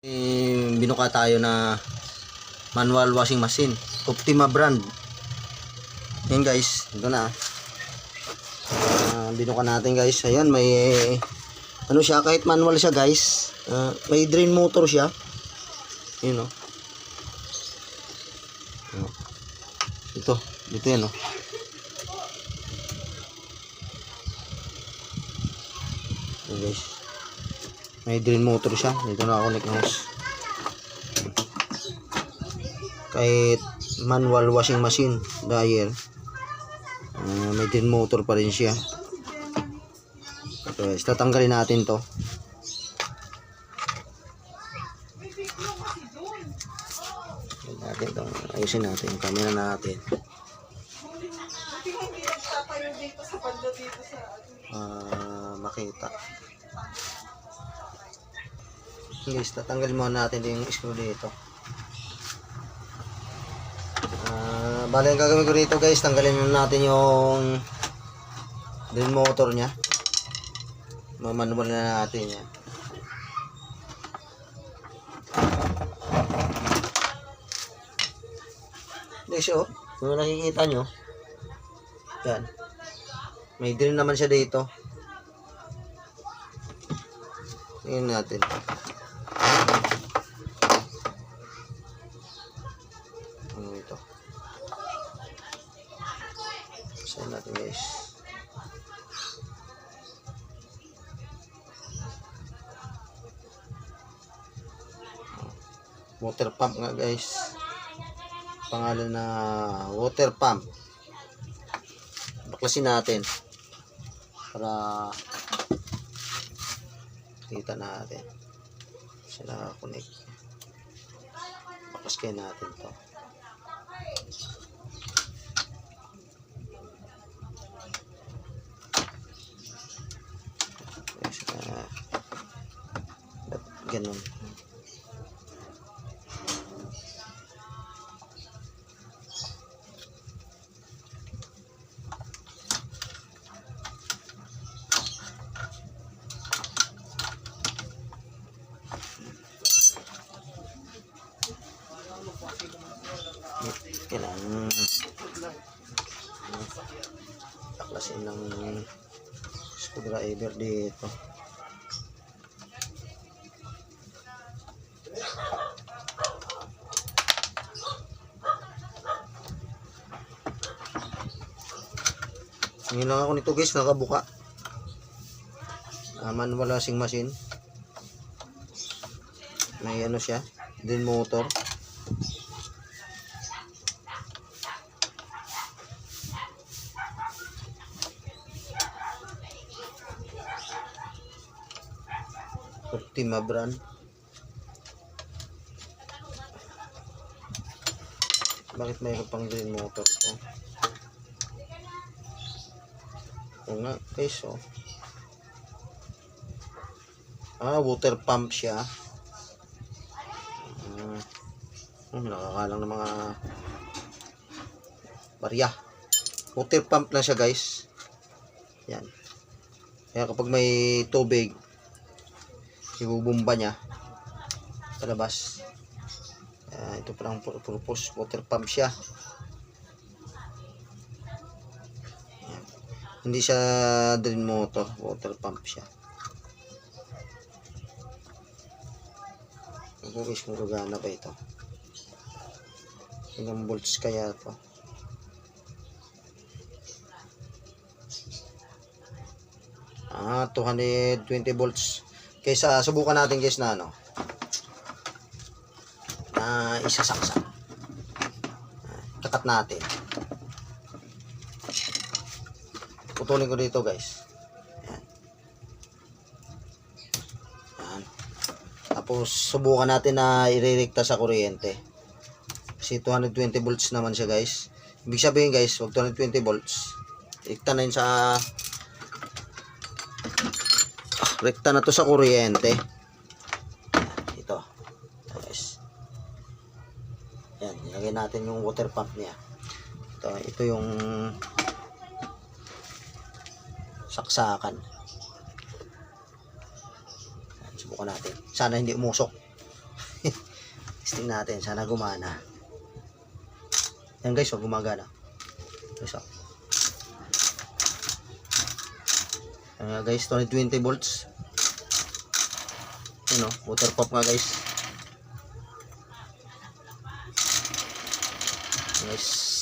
Eh, binuka tayo na manual washing machine. Optima brand. Yan guys, ito na. Ah, binuka natin guys. Ayan, may ano siya, kahit manual siya guys. Ah, may drain motor siya. Yun oh. Ano? Ito, dito yan oh. Ayan guys. May drain motor siya. Dito na ako hose. Kahit manual washing machine, dryer, ah, may drain motor pa rin siya. Guys, tatanggalin natin to. Natin to. Ayusin natin yung camera natin. Ah, makita. Guys, tatanggalin muna natin yung screw dito. Ah, bali ang gagawin ko dito guys, tanggalin muna natin yung drain motor niya. Mamanual na natin yan. Guys, oh, kung nakikita nyo, yan. May drain naman siya dito. Tingnan natin. Saan natin guys? Water pump nga guys. Pangalan na water pump. Baklasin natin. Para kita natin. Sila connect. Baklasin natin to. Ganun? Kailangan taklasin ng screwdriver dito. Ngayon lang ako nito guys, nakabuka. Uh, manual washing machine. May ano siya, din motor. Optima brand. Bakit mayroon pang green motor ko? Oo nga, guys, oh. Ah, water pump siya. Ah, hmm, nakakalang ng mga barya. Water pump lang siya, guys. Yan. Kaya kapag may tubig, ibubumba niya sa labas. Ah, ito pa ang pur- purpose, water pump siya. Hindi siya drain motor, water pump siya. Ito guys, kung gagana ba ito. Ilang volts kaya to? Ah, 220 volts. Kaysa subukan natin guys na ano. Na isasaksak. Ah, Kakat natin. Putulin ko dito guys. Yan. Tapos subukan natin na irerekta sa kuryente. Kasi 220 volts naman siya guys. Ibig sabihin guys, wag 220 volts. Rekta na yun sa rekta na to sa kuryente. Ito. Ito guys. Yan, ilagay natin yung water pump niya. Ito, ito yung saksakan. Subukan natin. Sana hindi umusok. Testing natin. Sana gumana. Yan guys, oh, gumagana. Guys, oh. Nga guys, 220 volts. Yan oh, water pump nga guys. Guys.